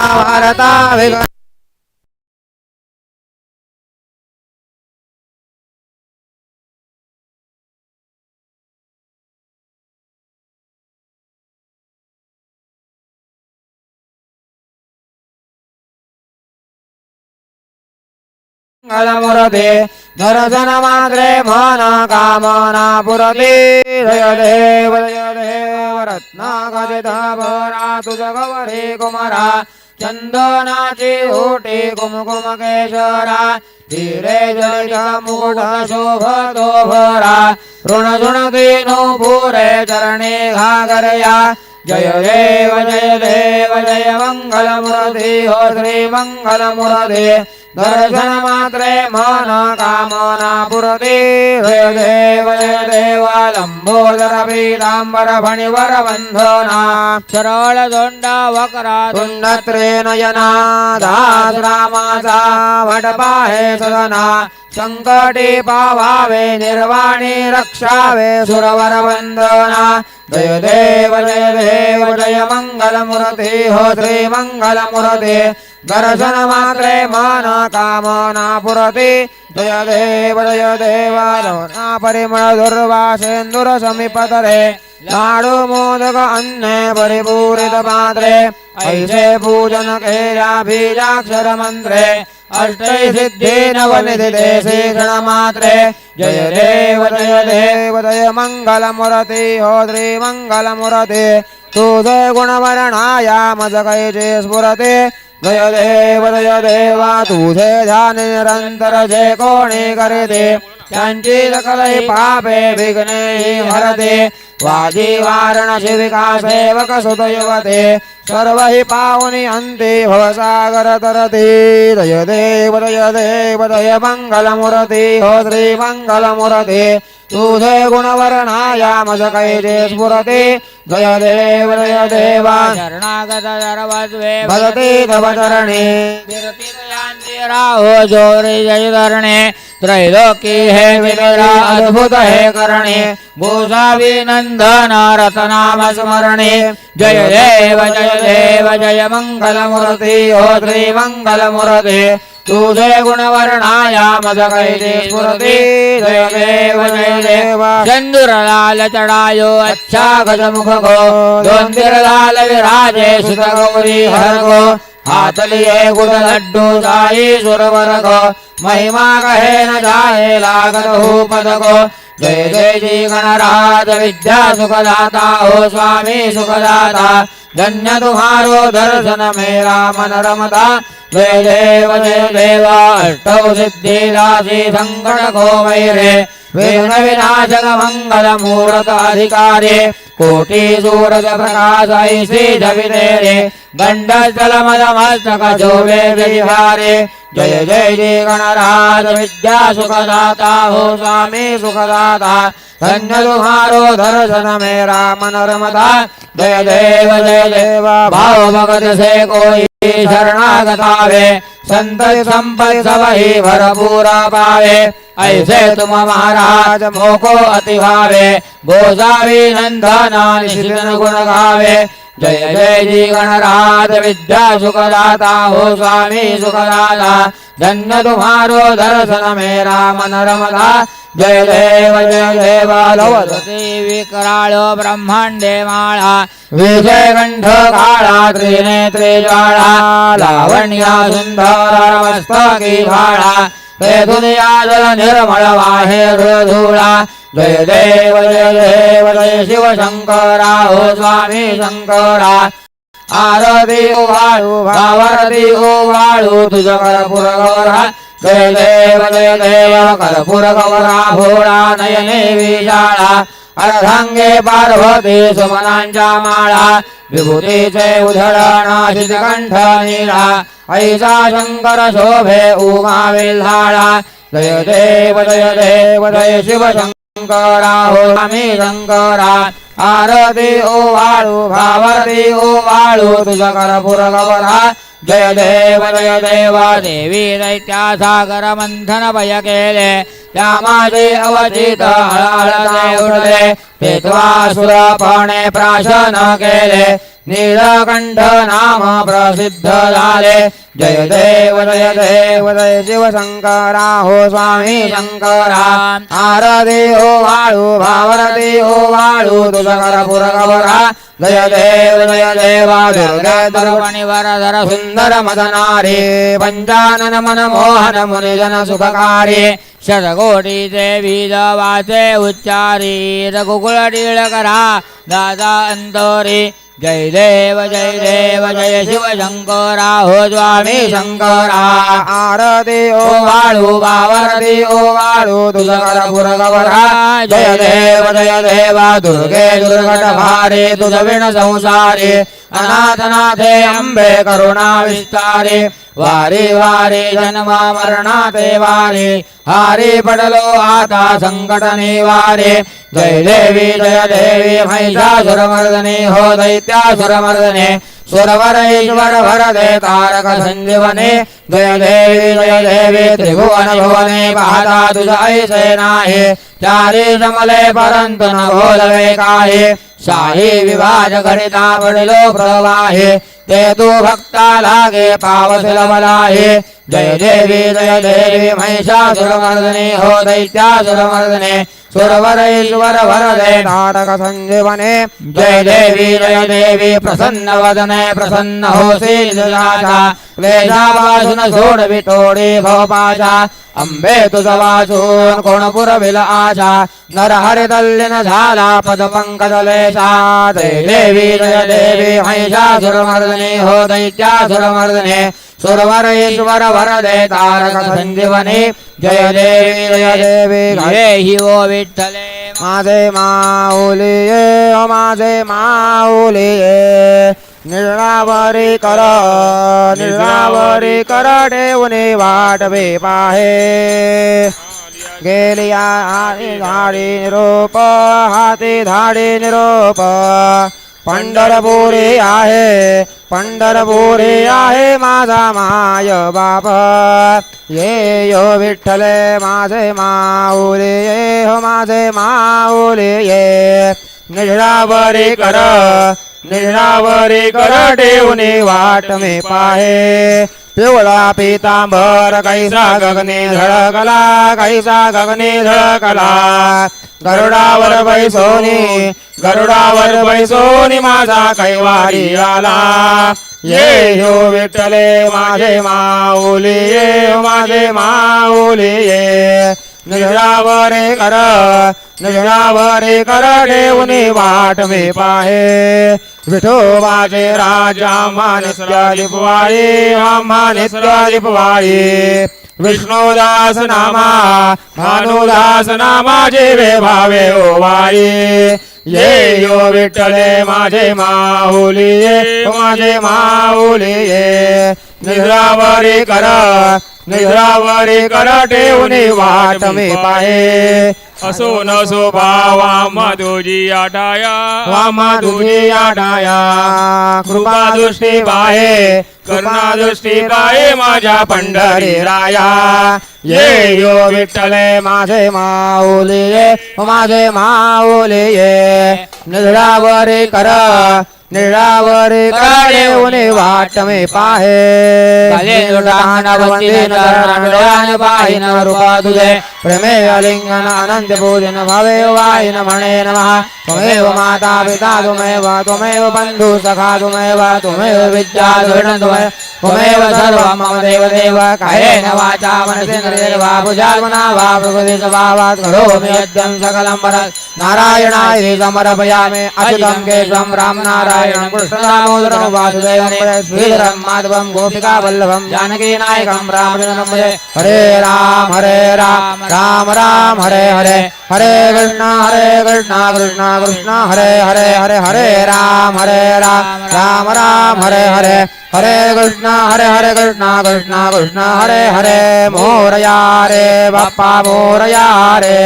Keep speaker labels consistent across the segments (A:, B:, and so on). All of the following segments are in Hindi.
A: भारता मङ्गलमुरते धनधनमाग्रे मन कामना पुरते। जयदेव जयदेव रत्नागजिताभरा तुजगवरे कुमरा ओटे कुमकुम केशरा धीरे जलिता मुकुट शोभतो भरा। ऋणजुणते नो पुरे चरणे घागरया। जय देव जय देव, जय मंगलमुरते हो श्री मंगलमुरते दर्शन मात्रे मन कामना पुरते जय देव जय देव लंबोदर पीतांबर फणिवर बंधना
B: सरळ दोंडा वक्रा
A: तुंडत्रे नयना दास रामाचा वटपाहे सदना संकटे पावावे निर्वाणे रक्षावे सुरवर वंदना जय देव जय देव जय मंगलमूर्ते हो श्रीमङ्गलमुरते दर्शन मात्रे मन कामना पुरते। जय देव जय देव लोना परिमळ दुर्वासेन्दुर समीपतरे। लाडू मोदक अन्न परिपूरित पात्रे। ऐसे पूजन केल्या बीजाक्षर मंत्रे अष्टै श्रीगणमात्रे जय देव जय देव जय मङ्गलमुरति हो श्रीमङ्गलमुरति तु जय गुणवर्णाया मज कैजे जय देवतय देवा तुझे ध्यान निरन्तर जय कोणी करते। सञ्चितकलै पापे विघ्ने हरते वाजीवारणसि विकासेवकसुतयुवते सर्व हि पावनि अन्ते भवसागरतरति दय देव दय देव दय मङ्गलमुरति हो श्रीमङ्गलमुरति दूधे गुणवर्णायामसकैते स्फुरति दय देव दय देवा
B: शरणागतधरवद्वे
A: भजति तव तरणे
B: राहो जोरि जयधरणे त्रैलोकी हे विदरा अद्भुत है, करणे। गोसावी नंदन रतनाम स्मरणे जय देव जय देव, जय मंगलमूर्ती हो श्री मंगलमूर्ती तुझे गुणवर्णाया मज कैसे स्फुरते। जय देव जय देव। चंदुर लाल चढ़ायो अच्छा गज मुख को दोंदिर लाल विराजे सुत गौरी हर को हाथ लिए गुड़ लड्डू साई सुरवर को महिमा कहे न जाए लागत हो पद को जय जय जी गणराज विद्या सुखदाता। हो स्वामी सुखदाता। धन्य तुम्हारो दर्शन मेरा मन रमता जय देव, जय देवा। अष्टौ सिद्धि राशि संकट को वैरे विघ्न विनाशक मंगल मूर्त अधिकारी कोटि सूरज प्रकाश ऐसी जवितेरे गंड जल मद मस्तक जोवे विहारे जय जय जय गणराज विद्या सुखदाता हो स्वामी सुखदाता धन्य तुम्हारो दर्शन मेरा मन रमता जय देव जय देव भाव भगत से कोई शरणागता वे संत संपद ही भरपूरा पावे। ऐसे तुम महाराज मोको अति भावे गोसावी नंदना गुण गावे। जय जय जी गणराज विद्या सुखदाता हो स्वामी सुखदाता धन्य तुम्हारो दर्शन मेरा मन रमला जय देव जय देव लवदती विकराळो ब्रह्मांडे माळा। विजय कंठ काळा त्रिनेत्रे ज्वाळा। लावण्या सुंदर मस्तकी भाळा। ते दुनिया जल निर्मळ वाहे धुळा। जय देव जय देव जय शिव शंकरा हो स्वामी शंकरा। आरती ओवाळू भावारती ओवाळू तुझ कर्पूर गौरा। जय देव जय देव कर्पूर गौरा भोळा नयने विशाळा अर्धांगे पार्वती सुमनांच्या माळा। विभूतीचे उधळण शितकंठ नीळा ऐसा शंकर शोभे उमा विल्हाळा। जय देव जय देव जय शिव शंकरा हो स्वामी शंकरा। आरती ओ वाळू भावती ओ वाळू तुझ करपुर गवरा। जय देव जय देवा देवी दैत्या सागर मंथन भय केले। त्या माझे अवचित हळहळ उठ
A: सुरपणे प्राशन केले नीलकंठ नाम प्रसिद्ध झाले जय देव जय देव जय शिव शंकरा हो स्वामी शंकरा आरती हो वाळू भावरती हो वाळू तुझ कर जय देव जय देवा दुर्गे
B: वरधर
A: सुंदर मदनारे। पंचानन मन मोहन मुनिजन सुखकारी।
B: शतकोटी देवी वाचे उच्चारी रघुकुल करा दादा अंतरी जय देव जय देव जय शिव शंकरा हो स्वामी शंकरा।
A: आरती ओ वाळू बावरती ओ वाळू तुझ कर पुरगवरा जय देव जय देवा दुर्गे दुर्घट भारे तुझ विण संसारे। अनाथनाथे अंबे करुणा विस्तारे वारे वारे जन्म मरणाते वारे हारे पडलो आता संकट निवारे जय देवी जय देवी महिषासुरमर्दने हो दैत्यासुरमर्दने सुरवरेश्वर भरदे तारक संजीवने जय देवी जय देवी त्रिभुवन भुवने पाहता तुझ ऐसे नाही चारी जमले परंतु न बोलवे काहे। शाही विवाज करिता पडलो प्रवाहे। ते तू भक्ता लागे पावसिल बलाहे जय देवी जय देवी, महिषासुरमर्दने, हो दैत्यासुरमर्दने। सुरवरेश्वर वरदे नाटक संजीवने जय देवी जय देवी प्रसन्न वदने प्रसन्न होसी निराशा क्लेशापासून सोड विटोडी भवपाशा। अंबे तुझ वाचून कोण पुरविल आशा। नर हरि तल्लीन झाला पद पंकजलेशा जय देवी जय देवी, महिषासुरमर्दने हो दैत्यासुरमर्दने सुरवरेश्वर वरदे तारक संजीवने जय देवी। जय देवी
B: हे हि ओ विठ्ठले।
A: माझे माऊलिये ओ माझे माऊलिये। निर्णावरी कर निर्णावरी कर ठेवणे वाट बे पाहे गेली हाती धाडी निरोप हाती धाडी निरोप। पंढरपुरी आहे पंढरपुरी आहे माझा माय बाप. ये यो विठ्ठले माझे माऊले ये हो माझे माऊले ये. निळावरी कर निळावरी कर ठेवणे वाट मी पाहे. पिवळा पितांबर कैसा गगने झळकला कैसा गगने झळकला गरुडावर बैसोनी गरुडावर बैसोनी माझा कैवारी आला ये हो विठ्ठले माझे माऊली ये माझे माऊली ये। निळावरे कर निळावरे कर ठेवणे वाट मी पाहे। विठोबाचे राजा मानित्यादिपवाळी मानित्यादिपवाळी विष्णुदास नामा, भानुदास नामा, जीवे भावे ओवाळी ये यो विठ्ठले माझे माऊली ये माझे माऊली ये निद्रावरी कर निद्रावरी कर ठेवणी वाट मी पाहे
C: असो नसो भावा मधुजी आटाया।
A: वामा कृपा दृष्टी पाहे
C: करुणा दृष्टी पाहे माझ्या पंढरी
A: राया। ये यो विठ्ठले माझे माऊली माझे माऊली ये निळावरी कर निळावरी कर वाट मी पाहे।
B: काले लोटान
A: रूपा तुझे। अनंत पूजन भवे म्हणे नमः। त्वमेव माता पिता त्वमेव त्वमेव बन्धु सखा त्वमेव त्वमेव विद्या धृढ त्वमेव त्वमेव सर्वं मम देव देव कायेन वाचा मनसेन्द्रियेण वा भुजात्मना वा प्रकृति स्वभावात् करोमि यद्यं सकलं परत् नारायणाय समर्पयामि अच्युतं केशवं रामनारायणं कृष्णदामोदरं वासुदेवं श्रीधरं माधवं गोपिकावल्लभं जानकीनायकं रामचन्द्रं भजे हरे राम हरे राम राम राम हरे हरे हरे कृष्ण हरे कृष्ण कृष्ण कृष्ण हरे हरे हरे हरे राम हरे राम राम राम हरे हरे हरे कृष्ण हरे हरे कृष्ण कृष्ण कृष्ण हरे हरे मोरया रे बाप्पा मोरया रे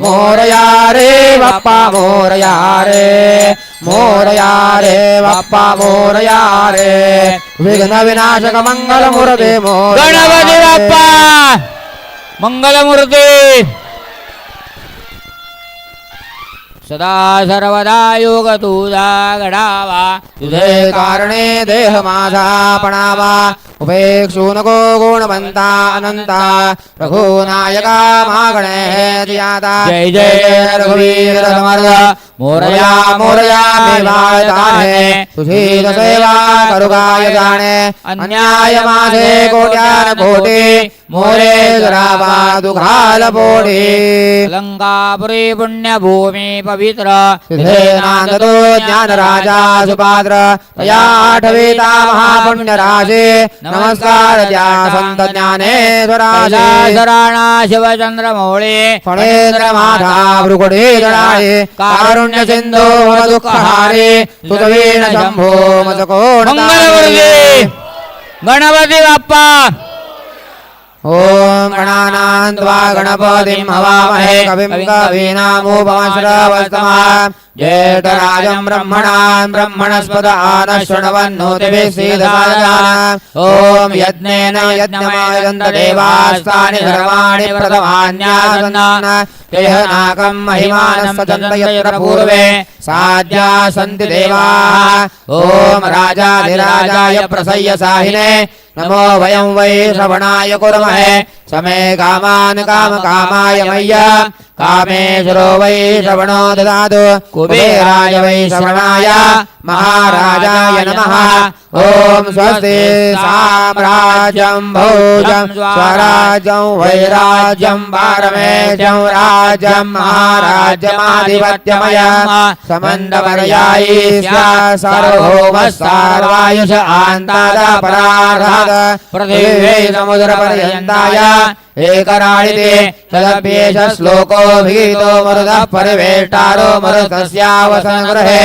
A: मोरया रे बाप्पा मोरया रे मोरया रे बाप्पा मोरया रे विघ्न विनाशक मंगल मुरदे मोर
B: गणपती बाप्पा मंगलमूर्ती सदा सर्वदा योग तुझा घडावा
A: तुझे कारणे देह माझा पणावा उपेक्षू नको गुणवंता अनंता रघुनायका मागणे जियाता।
B: जय जय रघुवीर समर्थ मोरया मोरया
A: मी वाळताने तुझी सेवा करू काय जाणे अन्याय माझे कोट्यान कोटी मोरे जरावा दुखाल पोटी
B: लंकापुरी पुण्यभूमी पवित्र।
A: तिथे नांदतो ज्ञान राजा सुपात्र। तया आठविता महापुण्य राजे नमस्कार संत ज्ञानेश्वरा
B: शिव शिवचंद्र मौली
A: फणेंद्र माधा भृकुडे कारुण्य सिंधु दुःखहारे तुझवीण शंभो मज कोण
B: मंगलमूर्ती गणपती बाप्पा।
A: ॐ गणानान्त्वा गणपतिं हवामहे। कविं कवीनामुपमश्रवस्तमा ज्येष्ठराजं ब्रह्मणां ब्रह्मणस्पद आनशृण्वन्नोतिभिः सीदसाजानाम् ॐ यज्ञेन यज्ञमायन्त देवास्तानि सर्वाणि प्रथमान्यासन्न देहनाकं महिमानं सजन्त पूर्वे साध्या सन्ति देवाः। ॐ राजाधिराजाय प्रसय्य साहिने। नमो वयं वै श्रवणाय कुर्महे। समे कामान् काम कामाय मय्य कामेश्वरो वै श्रवणो ददातु। कुबेराय वै श्रवणाय। महाराजाय नमः। ॐ स्वस्ति साम्राज्यं भोजं स्वराज्यं वैराज्यं पारमेशं राज्यं महाराज्यमाधिपत्यमयम् समन्दपर्यायी स्यात् सार्वभौमः सार्वायुष आन्तादपरार्हत पृथिव्यै समुद्रपर्यन्ताय एकराळिते तदप्येष श्लोको भीतो मरुतः परिवेष्टारो मरुतस्यावसङ्ग्रहे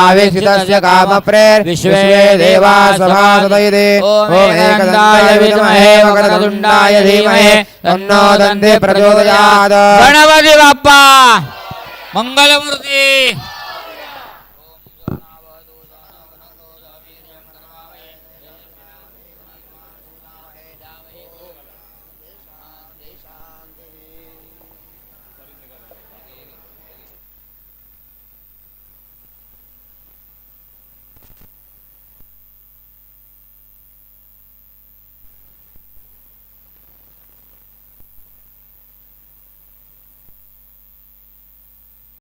A: आवेशितस्य कामप्रेर् विश्वे देवा सभासदैते ॐ एकदन्ताय विद्महे वक्रतुण्डाय धीमहि तन्नो दन्ते प्रचोदयात्
B: गणपती बाप्पा मंगलमूर्ती